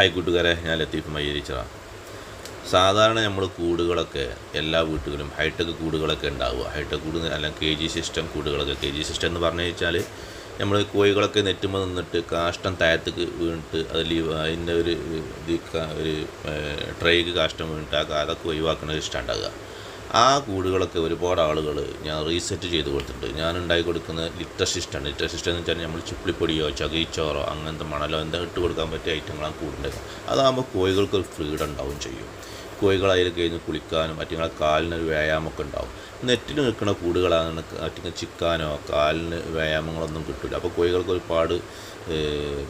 Hi കൂട്ടുകാരെ ഞാൻ ലത്തീഫ് മയ്യരിച്ചറ സാധാരണ നമ്മൾ കൂടുകളൊക്കെ എല്ലാ വീട്ടുകളിലും ഹൈടെക് കൂടുകളൊക്കെ ഉണ്ടാവുക. ഹൈടെക് കൂട് അല്ലെങ്കിൽ കെ ജി സിസ്റ്റം കൂടുകളൊക്കെ. കെ ജി സിസ്റ്റം എന്ന് പറഞ്ഞു വെച്ചാൽ നമ്മൾ കോഴികളൊക്കെ നെറ്റുമ്പോൾ നിന്നിട്ട് കാഷ്ടം താഴത്തേക്ക് വീണിട്ട് അതിൽ അതിന്റെ ഒരു ഇത് ഒരു ട്രേക്ക് കാഷ്ടം വീണിട്ട് അതൊക്കെ ഒഴിവാക്കുന്ന ഇഷ്ടം ഉണ്ടാകുക ആ കൂടുകളൊക്കെ ഒരുപാട് ആളുകൾ ഞാൻ റീസെറ്റ് ചെയ്ത് കൊടുത്തിട്ടുണ്ട്. ഞാൻ ഉണ്ടാക്കി കൊടുക്കുന്ന ലിറ്റർ സിസ്റ്റാണ് ലിറ്റർ സിസ്റ്റം എന്ന് വെച്ചാൽ നമ്മൾ ചുപ്പിളിപ്പൊടിയോ ചകിരിച്ചോറോ അങ്ങനത്തെ മണലോ എന്താ ഇട്ട് കൊടുക്കാൻ പറ്റിയ ഐറ്റങ്ങളാണ് കൂടുതൽ അതാകുമ്പോൾ കോഴികൾക്ക് ഒരു ഫ്രീഡം ഉണ്ടാവും ചെയ്യും. കോഴികൾ അതിൽ കഴിഞ്ഞ് കുളിക്കാനും മറ്റുങ്ങളെ കാലിനൊരു വ്യായാമമൊക്കെ ഉണ്ടാവും. നെറ്റിൽ നിൽക്കുന്ന കൂടുകളാണ് മറ്റു ചിക്കാനോ കാലിന് വ്യായാമങ്ങളൊന്നും കിട്ടില്ല അപ്പോൾ കോഴികൾക്ക് ഒരുപാട്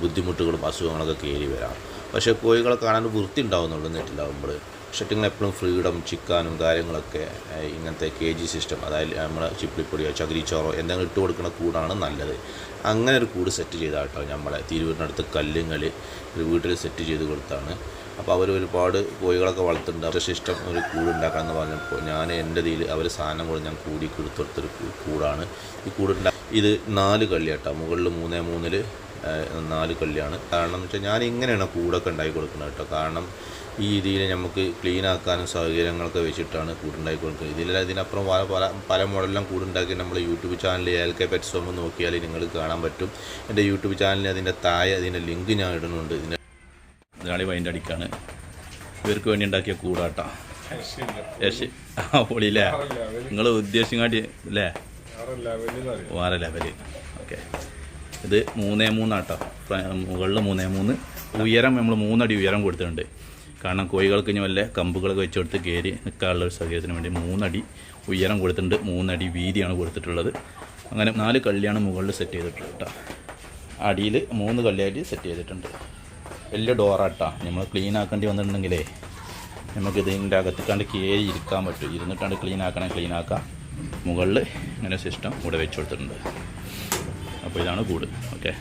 ബുദ്ധിമുട്ടുകളും അസുഖങ്ങളൊക്കെ കയറി വരാം. പക്ഷേ കോഴികളെ കാണാൻ വൃത്തി ഉണ്ടാവുന്നുള്ളൂ നെറ്റിലാവുമ്പോൾ. പക്ഷേ എപ്പോഴും ഫ്രീഡം ചിക്കാനും കാര്യങ്ങളൊക്കെ ഇങ്ങനത്തെ കെ ജി സിസ്റ്റം അതായത് നമ്മൾ ചിപ്പിളിപ്പൊടിയോ ചകിരിച്ചോറോ എന്തെങ്കിലും ഇട്ട് കൊടുക്കുന്ന കൂടാണ് നല്ലത്. അങ്ങനെ ഒരു കൂട് സെറ്റ് ചെയ്താൽ കേട്ടോ നമ്മളെ തിരുവനന്തപുരത്ത് കല്ലുങ്ങൾ ഒരു വീട്ടിൽ സെറ്റ് ചെയ്ത് കൊടുത്താണ്. അപ്പോൾ അവർ ഒരുപാട് കോഴികളൊക്കെ വളർത്തുന്നുണ്ട്. അവരുടെ സിസ്റ്റം ഒരു കൂട് ഉണ്ടാക്കാമെന്ന് പറഞ്ഞപ്പോൾ ഞാൻ എന്റെ ഇതിൽ അവർ സാധനം കൂടെ ഞാൻ കൂടി കൊടുത്തൊരു കൂ- കൂടാണ് ഈ കൂടുണ്ടാ ഇത് നാല് കള്ളിയാട്ടോ മുകളിൽ മൂന്നേ മൂന്നിൽ നാല് കള്ളിയാണ് കാരണം എന്ന് വെച്ചാൽ ഞാൻ ഇങ്ങനെയാണ് കൂടൊക്കെ ഉണ്ടാക്കി കൊടുക്കുന്നത് കേട്ടോ. കാരണം ഈ രീതിയിൽ നമുക്ക് ക്ലീൻ ആക്കാനും സൗകര്യങ്ങളൊക്കെ വെച്ചിട്ടാണ് കൂടുണ്ടാക്കി കൊടുക്കുന്നത്. ഇതിൽ ഇതിനപ്പുറം പല പല പല മോഡലിലും കൂടുണ്ടാക്കി നമ്മൾ YouTube channel L K pets home നോക്കിയാൽ നിങ്ങൾ കാണാൻ പറ്റും. എന്റെ യൂട്യൂബ് ചാനലിൽ അതിന്റെ താഴെ അതിന്റെ ലിങ്ക് ഞാൻ ഇടുന്നുണ്ട്. ഇതിന്റെ ഇതാളി വൈന്റെ അടിക്കാണ്. ഇവർക്ക് വേണ്ടി ഉണ്ടാക്കിയ കൂടാട്ട. യശ് ആ പൊളിയില്ലേ നിങ്ങൾ ഉദ്ദേശിക്കാണ്ടി അല്ലേ? വേറെ ലെവൽ ഓക്കെ ഇത് മൂന്നേ മൂന്നാട്ടോ മുകളിൽ മൂന്നേ മൂന്ന്. ഉയരം നമ്മൾ മൂന്നടി ഉയരം കൊടുത്തിട്ടുണ്ട്. കാരണം കോഴികൾക്ക് ഇനി വല്ല കമ്പുകളൊക്കെ വെച്ച് കൊടുത്ത് കയറി നിൽക്കാനുള്ള ഒരു സൗകര്യത്തിന് വേണ്ടി മൂന്നടി ഉയരം കൊടുത്തിട്ടുണ്ട്. മൂന്നടി വീതിയാണ് കൊടുത്തിട്ടുള്ളത്. അങ്ങനെ നാല് കള്ളിയാണ് മുകളിൽ സെറ്റ് ചെയ്തിട്ടുള്ളത് കേട്ടോ അടിയിൽ മൂന്ന് കള്ളിയായിട്ട് സെറ്റ് ചെയ്തിട്ടുണ്ട്. വലിയ ഡോറാട്ടാ നമ്മൾ ക്ലീൻ ആക്കേണ്ടി വന്നിട്ടുണ്ടെങ്കിലേ നമുക്ക് ഇതിന്റെ അകത്തേക്കാണ്ട് കയറി ഇരിക്കാൻ പറ്റും. ഇരുന്നിട്ടാണ്ട് ക്ലീൻ ആക്കണേ ക്ലീൻ ആക്കാം. മുകളിൽ ഇങ്ങനെ സിസ്റ്റം ഇവിടെ വെച്ച് കൊടുത്തിട്ടുണ്ട്. അപ്പോൾ ഇതാണ് കൂട് ഓക്കെ.